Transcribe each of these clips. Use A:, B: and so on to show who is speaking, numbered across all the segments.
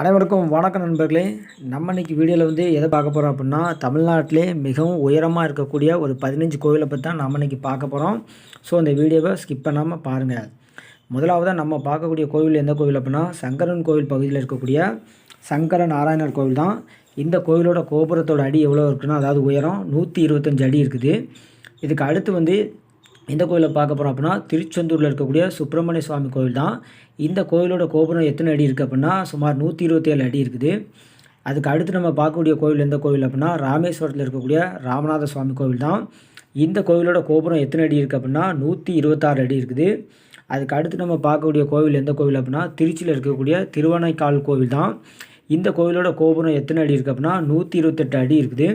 A: அனைவருக்கும் வணக்கம் நண்பர்களே. நம்ம இன்றைக்கி வீடியோவில் வந்து எதை பார்க்க போகிறோம் அப்படின்னா தமிழ்நாட்டிலே மிகவும் உயரமாக இருக்கக்கூடிய ஒரு பதினஞ்சு கோவிலை பற்றி தான் நம்ம இன்றைக்கி பார்க்க போகிறோம் ஸோ அந்த வீடியோவை ஸ்கிப் பண்ணாமல் பாருங்கள் முதலாவதாக நம்ம பார்க்கக்கூடிய கோவில் எந்த கோவில் அப்படின்னா சங்கரன் கோவில் பகுதியில் இருக்கக்கூடிய சங்கர நாராயணர் கோவில் தான். இந்த கோவிலோட கோபுரத்தோட அடி எவ்வளோ இருக்குன்னா அதாவது உயரம் நூற்றி இருபத்தஞ்சு அடி இருக்குது. இதுக்கு அடுத்து வந்து எந்த கோயிலை பார்க்க போகிறோம் அப்படின்னா திருச்செந்தூரில் இருக்கக்கூடிய சுப்பிரமணிய சுவாமி கோவில் தான். இந்த கோயிலோட கோபுரம் எத்தனை அடி இருக்குது அப்படின்னா சுமார் நூற்றி இருபத்தேழு அடி இருக்குது. அதுக்கு அடுத்து நம்ம பார்க்கக்கூடிய கோவில் எந்த கோவில் அப்படின்னா ராமேஸ்வரத்தில் இருக்கக்கூடிய ராமநாத சுவாமி கோவில் தான். இந்த கோவிலோட கோபுரம் எத்தனை அடி இருக்குது அப்படின்னா நூற்றி இருபத்தாறு அடி இருக்குது. அதுக்கு அடுத்து நம்ம பார்க்கக்கூடிய கோவில் எந்த கோவில் அப்படின்னா திருச்சியில் இருக்கக்கூடிய திருவணைக்கால் கோவில் தான். இந்த கோவிலோட கோபுரம் எத்தனை அடி இருக்குது அப்படின்னா நூற்றி இருபத்தெட்டு அடி இருக்குது.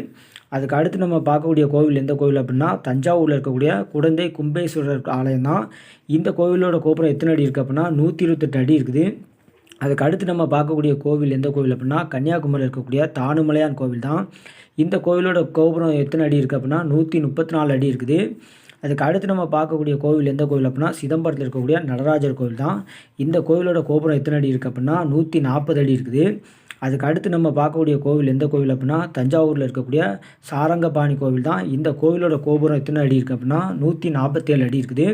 A: அதுக்கு அடுத்து நம்ம பார்க்கக்கூடிய கோவில் எந்த கோவில் அப்படின்னா தஞ்சாவூரில் இருக்கக்கூடிய குடந்தை கும்பேஸ்வரர் ஆலயம் தான். இந்த கோவிலோட கோபுரம் எத்தனை அடி இருக்குது அப்படின்னா நூற்றி இருபத்தெட்டு அடி இருக்குது. அதுக்கு அடுத்து நம்ம பார்க்கக்கூடிய கோவில் எந்த கோவில் அப்படின்னா கன்னியாகுமரியில் இருக்கக்கூடிய தானுமலையான் கோவில் தான். இந்த கோவிலோட கோபுரம் எத்தனை அடி இருக்குது அப்படின்னா நூற்றி முப்பத்தி நாலு அடி இருக்குது. அதுக்கு அடுத்து நம்ம பார்க்கக்கூடிய கோவில் எந்த கோவில் அப்படின்னா சிதம்பரத்தில் இருக்கக்கூடிய நடராஜர் கோவில் தான். இந்த கோவிலோட கோபுரம் எத்தனை அடி இருக்குது அப்படின்னா நூற்றி நாற்பது அடி இருக்குது. அதுக்கு அடுத்து நம்ம பார்க்கக்கூடிய கோவில் எந்த கோவில் அப்படின்னா தஞ்சாவூரில் இருக்கக்கூடிய சாரங்கபாணி கோவில் தான். இந்த கோவிலோட கோபுரம் எத்தனை அடி இருக்குது அப்படின்னா நூற்றி நாற்பத்தேழு அடி இருக்குது.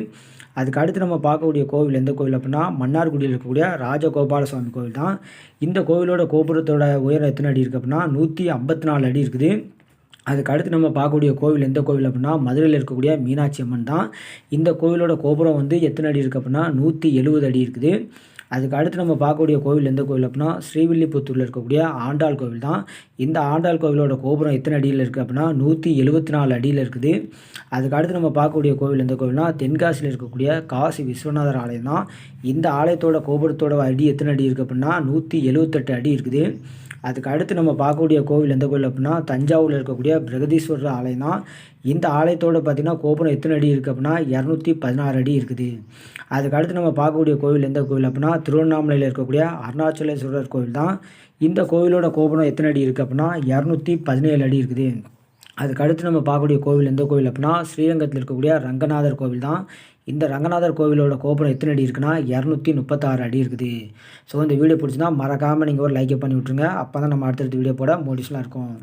A: அதுக்கு அடுத்து நம்ம பார்க்கக்கூடிய கோவில் எந்த கோவில் அப்படின்னா மன்னார்குடியில் இருக்கக்கூடிய ராஜகோபால சுவாமி கோவில் தான். இந்த கோவிலோட கோபுரத்தோட உயரம் எத்தனை அடி இருக்குது அப்படின்னா நூற்றி ஐம்பத்தி நாலு அடி இருக்குது. அதுக்கு அடுத்து நம்ம பார்க்கக்கூடிய கோவில் எந்த கோவில் அப்படின்னா மதுரையில் இருக்கக்கூடிய மீனாட்சி அம்மன் தான். இந்த கோவிலோட கோபுரம் வந்து எத்தனை அடி இருக்குது அப்படின்னா நூற்றி எழுபது அடி இருக்குது. அதுக்கு அடுத்து நம்ம பார்க்கக்கூடிய கோவில் எந்த கோவில் அப்படின்னா ஸ்ரீவில்லிபுத்தூரில் இருக்கக்கூடிய ஆண்டாள் கோவில் தான். இந்த ஆண்டாள் கோவிலோட கோபுரம் எத்தனை அடியில் இருக்குது அப்படின்னா நூற்றி எழுபத்தி நாலு அடியில் இருக்குது. அதுக்கு அடுத்து நம்ம பார்க்கக்கூடிய கோவில் எந்த கோவில்னா தென்காசியில் இருக்கக்கூடிய காசி விஸ்வநாதர் ஆலயம் தான். இந்த ஆலயத்தோட கோபுரத்தோட அடி எத்தனை அடி இருக்குது அப்படின்னா நூற்றி எழுபத்தெட்டு அடி இருக்குது. அதுக்கு அடுத்து நம்ம பார்க்கக்கூடிய கோவில் எந்த கோவில் அப்படின்னா தஞ்சாவூரில் இருக்கக்கூடிய பிரகதீஸ்வரர் ஆலயம் தான். இந்த ஆலயத்தோடு பார்த்திங்கன்னா கோபுரம் எத்தனை அடி இருக்குது அப்படின்னா இரநூத்தி பதினாறு அடி இருக்குது. அதுக்கு அடுத்து நம்ம பார்க்கக்கூடிய கோவில் எந்த கோவில் அப்படின்னா திருவண்ணாமலையில் இருக்கக்கூடிய அருணாச்சலேஸ்வரர் கோவில் தான். இந்த கோவிலோட கோபுரம் எத்தனை அடி இருக்குது அப்படின்னா இரநூத்தி பதினேழு அடி இருக்குது. அதுக்கு அடுத்து நம்ம பார்க்கக்கூடிய கோவில் எந்த கோவில் அப்படின்னா ஸ்ரீரங்கத்தில் இருக்கக்கூடிய ரங்கநாதர் கோவில் தான். இந்த ரங்கநாதர் கோவிலோட கோபுரம் எத்தனை அடி இருக்குன்னா இரநூத்தி முப்பத்தாறு அடி இருக்குது. ஸோ இந்த வீடியோ பிடிச்சினா மறக்காமல் நீங்கள் ஒரு லைக்கை பண்ணி விட்ருங்க அப்போ தான் நம்ம அடுத்தடுத்த வீடியோ போட மோட்டிவேஷனாக இருக்கும்.